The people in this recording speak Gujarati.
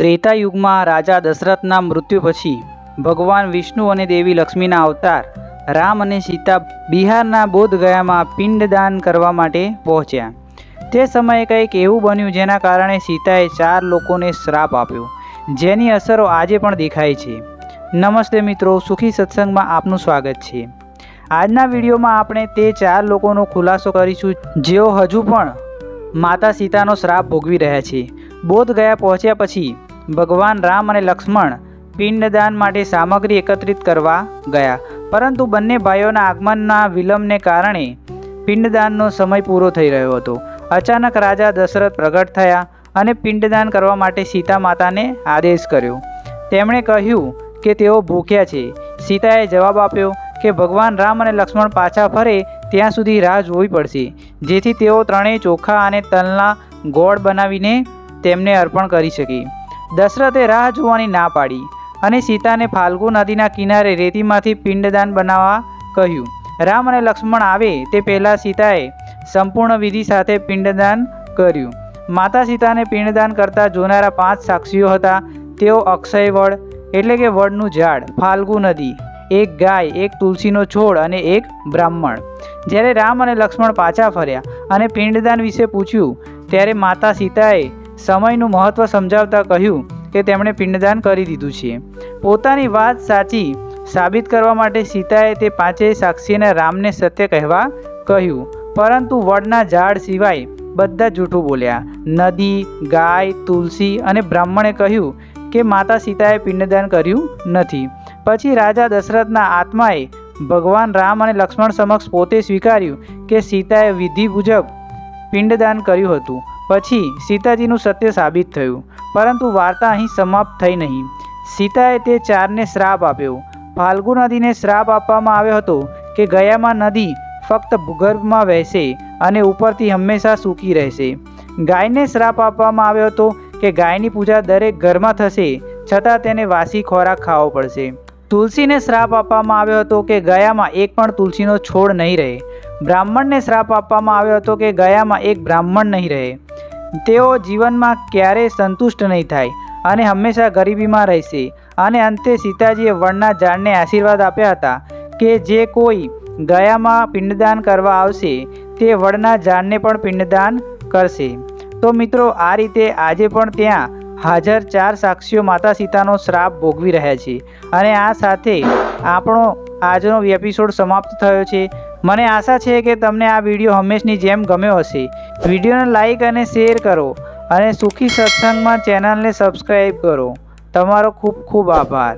ત્રેતા યુગમાં રાજા દશરથના મૃત્યુ પછી ભગવાન વિષ્ણુ અને દેવી લક્ષ્મીના અવતાર, રામ અને સીતા બિહારના બોધગયામાં પિંડદાન કરવા માટે પહોંચ્યા. તે સમયે કંઈક એવું બન્યું જેના કારણે સીતાએ ચાર લોકોને શ્રાપ આપ્યો, જેની અસરો આજે પણ દેખાય છે. નમસ્તે મિત્રો, સુખી સત્સંગમાં આપનું સ્વાગત છે. આજના વિડીયોમાં આપણે તે ચાર લોકોનો ખુલાસો કરીશું, જેઓ હજુ પણ માતા સીતાનો શ્રાપ ભોગવી રહ્યા છે. બોધ ગયા પહોંચ્યા પછી ભગવાન રામ અને લક્ષ્મણ પિંડદાન માટે સામગ્રી એકત્રિત કરવા ગયા. પરંતુ બંને ભાઈઓના આગમનના વિલંબને કારણે પિંડદાનનો સમય પૂરો થઈ રહ્યો હતો. અચાનક રાજા દશરથ પ્રગટ થયા અને પિંડદાન કરવા માટે સીતા માતાને આદેશ કર્યો. તેમણે કહ્યું કે તેઓ ભૂખ્યા છે. સીતાએ જવાબ આપ્યો કે ભગવાન રામ અને લક્ષ્મણ પાછા ફરે ત્યાં સુધી રાહ જોવી પડશે. જેથી તેઓ ત્રણેય ચોખા અને તલના ગોળ બનાવીને તેમને અર્પણ કરી શકે. દશરથે રાહ જોવાની ના પાડી અને સીતાને ફાલ્ગુ નદીના કિનારે રેતીમાંથી પિંડદાન બનાવવા કહ્યું. રામ અને લક્ષ્મણ આવે તે પહેલાં સીતાએ સંપૂર્ણ વિધિ સાથે પિંડદાન કર્યું. માતા સીતાને પિંડદાન કરતા જોનારા પાંચ સાક્ષીઓ હતા. તેઓ અક્ષય વડ, એટલે કે વડનું ઝાડ ફાલ્ગુ નદી, એક ગાય, એક તુલસીનો છોડ અને એક બ્રાહ્મણ. જ્યારે રામ અને લક્ષ્મણ પાછા ફર્યા અને પિંડદાન વિશે પૂછ્યું, ત્યારે માતા સીતાએ સમયનું મહત્ત્વ સમજાવતા કહ્યું કે તેમણે પિંડદાન કરી દીધું છે. પોતાની વાત સાચી સાબિત કરવા માટે સીતાએ તે પાંચેય સાક્ષીને રામને સત્ય કહેવા કહ્યું. પરંતુ વડના ઝાડ સિવાય બધા જૂઠું બોલ્યા. નદી, ગાય, તુલસી અને બ્રાહ્મણે કહ્યું કે માતા સીતાએ પિંડદાન કર્યું નથી. પછી રાજા દશરથના આત્માએ ભગવાન રામ અને લક્ષ્મણ સમક્ષ પોતે સ્વીકાર્યું કે સીતાએ વિધિ મુજબ પિંડદાન કર્યું હતું. પછી સીતાજીનું સત્ય સાબિત થયું. પરંતુ વાર્તા અહીં સમાપ્ત થઈ નહીં. સીતાએ તે ચારને શ્રાપ આપ્યો. ફાલ્ગુ નદીને શ્રાપ આપવામાં આવ્યો હતો કે ગયામાં નદી ફક્ત ભૂગર્ભમાં વહેશે અને ઉપરથી હંમેશા સૂકી રહેશે. ગાયને શ્રાપ આપવામાં આવ્યો હતો કે ગાયની પૂજા દરેક ઘરમાં થશે, છતાં તેને વાસી ખોરાક ખાવો પડશે. તુલસીને શ્રાપ આપવામાં આવ્યો હતો કે ગયામાં એક પણ તુલસીનો છોડ નહીં રહે. બ્રાહ્મણને શ્રાપ આપવામાં આવ્યો હતો કે ગયામાં એક બ્રાહ્મણ નહીં રહે. તેઓ જીવનમાં ક્યારેય સંતુષ્ટ નહીં થાય અને હંમેશા ગરીબીમાં રહેશે. અને અંતે સીતાજીએ વણના ઝાડને આશીર્વાદ આપ્યા હતા કે જે કોઈ ગયામાં પિંડદાન કરવા આવશે, તે વડના ઝાડને પણ પિંડદાન કરશે. તો મિત્રો, આ રીતે આજે પણ ત્યાં હાજર ચાર સાક્ષીઓ માતા સીતાનો શ્રાપ ભોગવી રહ્યા છે. અને આ સાથે આપણો આજનો એપિસોડ સમાપ્ત થયો છે. મને આશા છે કે તમને આ વીડિયો હંમેશની જેમ ગમ્યો હશે. વિડીયોને લાઇક અને શેર કરો અને સુખી સત્સંગમાં ચેનલને સબસ્ક્રાઈબ કરો. તમારો ખૂબ ખૂબ આભાર.